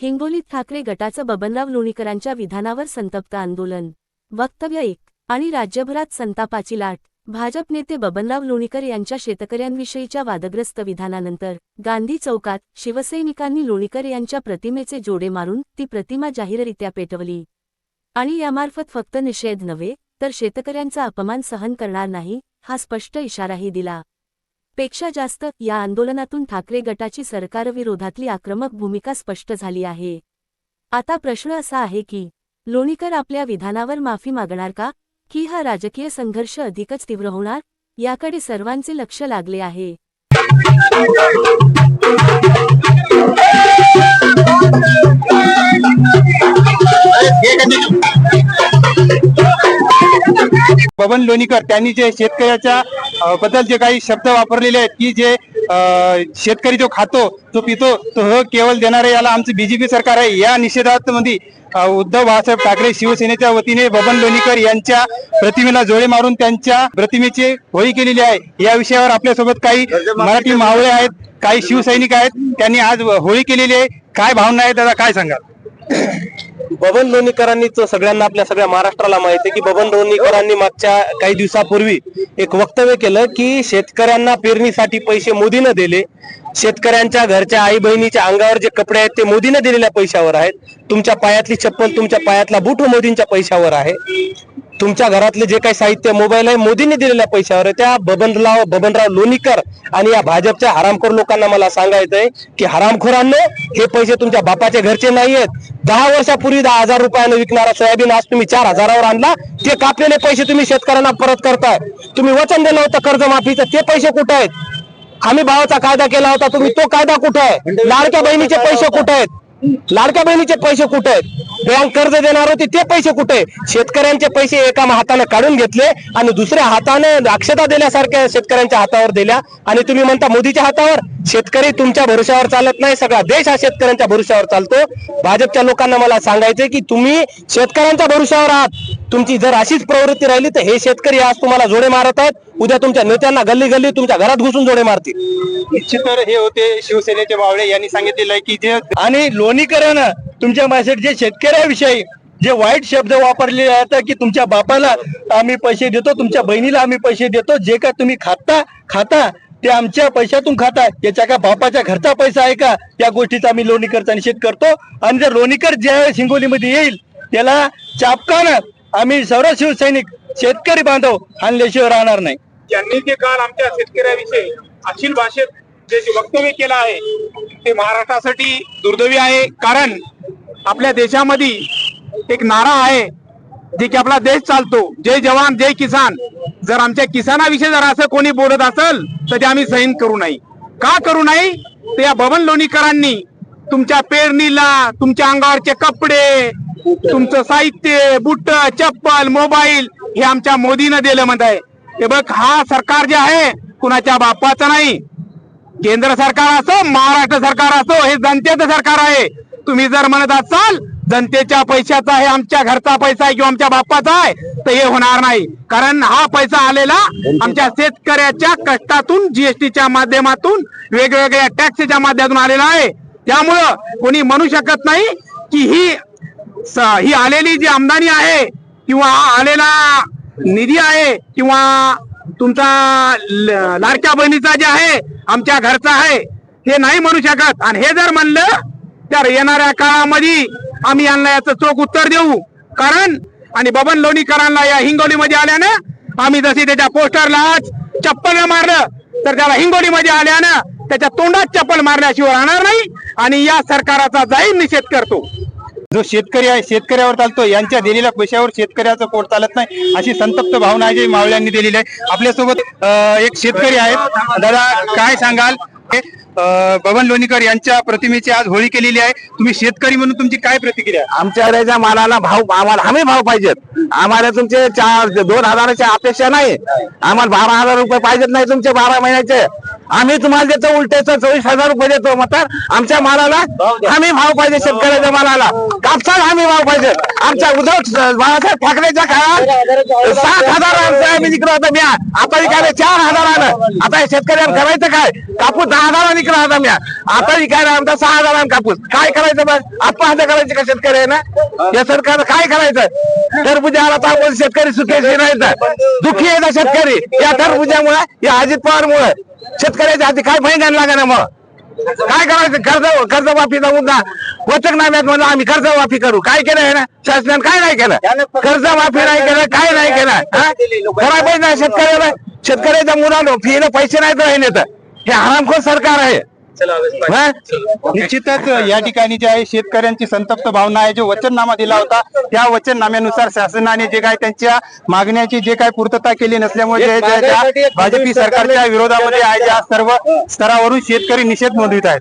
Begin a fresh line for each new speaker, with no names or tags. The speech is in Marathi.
हिंगोलीत ठाकरे गटाचं बबनराव लोणीकरांच्या विधानावर संतप्त आंदोलन. वक्तव्य एक. आणि राज्यभरात संतापाची लाट. भाजप नेते बबनराव लोणीकर यांच्या शेतकऱ्यांविषयीच्या वादग्रस्त विधानानंतर गांधी चौकात शिवसैनिकांनी लोणीकर यांच्या प्रतिमेचे जोडे मारून ती प्रतिमा जाहीररित्या पेटवली. आणि यामार्फत फक्त निषेध नव्हे तर शेतकऱ्यांचा अपमान सहन करणार नाही हा स्पष्ट इशाराही दिला. पेक्षा जास्त या आंदोलनातून ठाकरे गटाची सरकारविरोधातली आक्रमक भूमिका स्पष्ट झाली आहे. आता प्रश्न असा आहे की लोणीकर आपल्या विधानावर माफी मागणार का? की हा राजकीय संघर्ष अधिकच तीव्र होणार? याकडे सर्वांचे लक्ष लागले आहे.
बबन लोणीकर त्यांनी जे शेतकऱ्याच्या बद्दल जे काही शब्द वापरलेले आहेत की जे शेतकरी जो खातो तो पितो तो ह केवळ देणारे याला आमचं बीजेपी सरकार आहे. या निषेधात मध्ये उद्धव बाळासाहेब ठाकरे शिवसेनेच्या वतीने बबन लोणीकर यांच्या प्रतिमेला जोडे मारून त्यांच्या प्रतिमेची होळी केलेली आहे. या विषयावर आपल्यासोबत काही मराठी मावळे आहेत काही शिवसैनिक आहेत त्यांनी आज होळी केलेली आहे. काय भावना आहे दादा? काय सांगाल?
बबन लोणीकरांनी तर सगळ्यांना आपल्या सगळ्या महाराष्ट्राला माहिती आहे की बबन लोणीकरांनी मागच्या काही दिवसापूर्वी एक वक्तव्य केलं की शेतकऱ्यांना पेरणीसाठी पैसे मोदीनं दिले. शेतकऱ्यांच्या घरच्या आई बहिणीच्या अंगावर जे कपडे आहेत ते मोदीनं दिलेल्या पैशावर आहेत. तुमच्या पायातली चप्पल तुमच्या पायातला बूट मोदींच्या पैशावर आहे. तुमच्या घरातले जे काही साहित्य मोबाईल आहे मोदींनी दिलेल्या पैशावर त्या बबनराव बबनराव लोणीकर आणि या भाजपच्या हरामखोर लोकांना मला सांगायचंय की हरामखोरांनो हे पैसे तुमच्या बापाच्या घरचे नाही आहेत. दहा वर्षापूर्वी दहा हजार रुपयानं विकणारा सोयाबीन आज तुम्ही चार हजारावर आणला. ते कापलेले पैसे तुम्ही शेतकऱ्यांना परत करताय. तुम्ही वचन दिलं होतं कर्जमाफीचं. ते पैसे कुठे आहेत? आम्ही भावाचा कायदा केला होता. तुम्ही तो कायदा कुठं आहे? लाडक्या बहिणीचे पैसे कुठे आहेत? लाडक्या बहिणीचे पैसे कुठे आहेत? बँक कर्ज देणार होते ते पैसे कुठे शेतकऱ्यांचे पैसे एका हाताने काढून घेतले आणि दुसऱ्या हाताने अक्षता दिल्यासारख्या शेतकऱ्यांच्या हातावर दिल्या. आणि तुम्ही म्हणता मोदीच्या हातावर? शेतकरी तुमच्या भरोश्यावर चालत नाही सगळा देश हा शेतकऱ्यांच्या भरोश्यावर चालतो. भाजपच्या लोकांना मला सांगायचंय की तुम्ही शेतकऱ्यांच्या भरोश्यावर आहात. तुमची जर अशीच प्रवृत्ती राहिली तर हे शेतकरी आज तुम्हाला जोडे मारत आहेत. उद्या तुमच्या नेत्यांना गल्ली गल्ली तुमच्या घरात घुसून जोडे मारतील.
निश्चित तर हे होते शिवसेनेचे मावळे यांनी सांगितलेलं आहे की जे
आणि लोणीकरानं तुमच्या माझ्यासाठी जे शेतकऱ्याविषयी जे वाईट शब्द वापरले आहेत की तुमच्या बापाला आम्ही पैसे देतो तुमच्या बहिणीला आम्ही पैसे देतो जे काय तुम्ही खाता खाता ते आमच्या पैशातून खातात याच्या का बापाच्या घरचा पैसा आहे का? या गोष्टीचा आम्ही लोणीकरचा निषेध करतो. आणि जर लोणीकर ज्यावेळेस हिंगोलीमध्ये येईल त्याला चापकानं आम्ही सर्व शिवसैनिक शेतकरी बांधव आणल्याशिवाय राहणार नाही.
त्यांनी जे काल आमच्या शेतकऱ्याविषयी अशील भाषेत जे जे वक्तव्य केलं आहे ते महाराष्ट्रासाठी दुर्दैवी आहे. कारण आपल्या देशामध्ये एक नारा आहे जे की आपला देश चालतो. जय जवान जय किसान. जर आमच्या किसानाविषयी जर असं कोणी बोलत असेल तर ते आम्ही सहन करू नाही. का करू नाही? तर या बबन लोणीकरांनी तुमच्या पेरणीला तुमच्या अंगावरचे कपडे तुमचं साहित्य बुट चप्पल मोबाईल हे आमच्या मोदीनं दिलं म्हणत आहे. हे बघ हा सरकार जे आहे कुणाच्या बापाचं नाही. केंद्र सरकार असो महाराष्ट्र सरकार असो हे जनतेचं सरकार आहे. तुम्ही जर म्हणत असाल जनतेच्या पैशाचा आहे आमच्या घरचा पैसा आहे किंवा आमच्या बाप्पाचा आहे तर हे होणार नाही. कारण हा पैसा आलेला आमच्या शेतकऱ्याच्या कष्टातून जीएसटीच्या माध्यमातून वेगवेगळ्या टॅक्सच्या माध्यमातून आलेला आहे. त्यामुळं कोणी म्हणू शकत नाही की ही ही आलेली जी आमदानी आहे किंवा आलेला निधी आहे किंवा तुमचा ल- लाडक्या बहिणीचा जे आहे आमच्या घरचा आहे हे नाही म्हणू शकत. आणि हे जर म्हणलं तर येणाऱ्या काळामध्ये आम्ही यांना याचं चोख उत्तर देऊ. कारण आणि बबन लोणीकरांना या हिंगोलीमध्ये आल्यानं आम्ही जशी त्याच्या पोस्टरला आज चप्पल मारलं तर त्याला हिंगोलीमध्ये आल्यानं त्याच्या तोंडात चप्पल मारल्याशिवाय राहणार नाही आणि या सरकाराचा जाहीर निषेध करतो.
जो शेतकरी आहे शेतकऱ्यावर चालतो. यांच्या दिलेल्या पैशावर शेतकऱ्याचं पोट चालत नाही अशी संतप्त भावना जी मावळ्यांनी दिलेली आहे. आपल्यासोबत अं, एक शेतकरी आहेत. दादा काय सांगाल? बबन लोणीकर यांच्या प्रतिमेची आज होळी केलेली आहे. तुम्ही शेतकरी म्हणून तुमची काय प्रतिक्रिया आहे?
आमच्याकडेच्या मालाला भाव आम्हाला हमी भाव पाहिजेत. आम्हाला तुमचे चार दोन हजाराच्या अपेक्षा नाही. आम्हाला बारा हजार रुपये पाहिजेत नाही तुमचे बारा महिन्याचे.
आम्ही तुम्हाला देतो उलट्याचा चोवीस हजार रुपये देतो म्हणतात आमच्या मालाला हमी भाव पाहिजे शेतकऱ्याच्या मालाला. कापसाला हमी भाव पाहिजे. आमच्या उद्धव बाळासाहेब ठाकरेच्या काळात सात हजारांचा आम्ही निघलो होता म्या. आता विकायला चार हजार आलं. आता शेतकऱ्यांना करायचं काय? कापूस दहा हजारानं निघला होता म्या. आता विकायला आमचा सहा हजार कापूस. काय करायचं बस? आत्महत्या करायची का शेतकरी ना? या सरकारनं काय करायचं? टरबुजाला तर आपण शेतकरी सुखेशी राहायचं. दुःखी आहे शेतकरी. या टरबुजामुळे या अजित पवार मुळे शेतकऱ्याच्या हाती काय महिन्याला लागणार मग? काय करायचं? कर्ज कर्जमाफीचा मुद्दा वचकनाम्यात म्हणलं आम्ही कर्जमाफी करू. काय केलं ना? शासनाने काय नाही केलं? कर्जमाफी नाही केलं काय नाही केलं? करायला पाहिजे ना शेतकऱ्याला शेतकऱ्याच्या मुलांना फीला पैसे राहिले तर. हे हरामखोर सरकार आहे?
निश्चितच या ठिकाणी जे आहे शेतकऱ्यांची संतप्त भावना आहे जो वचननामा दिला होता त्या वचननाम्यानुसार शासनाने जे काय त्यांच्या मागण्याची जे काय पूर्तता केली नसल्यामुळे भाजपी सरकारच्या विरोधामध्ये आहे ज्या सर्व स्तरावरून शेतकरी निषेध नोंदवित आहेत.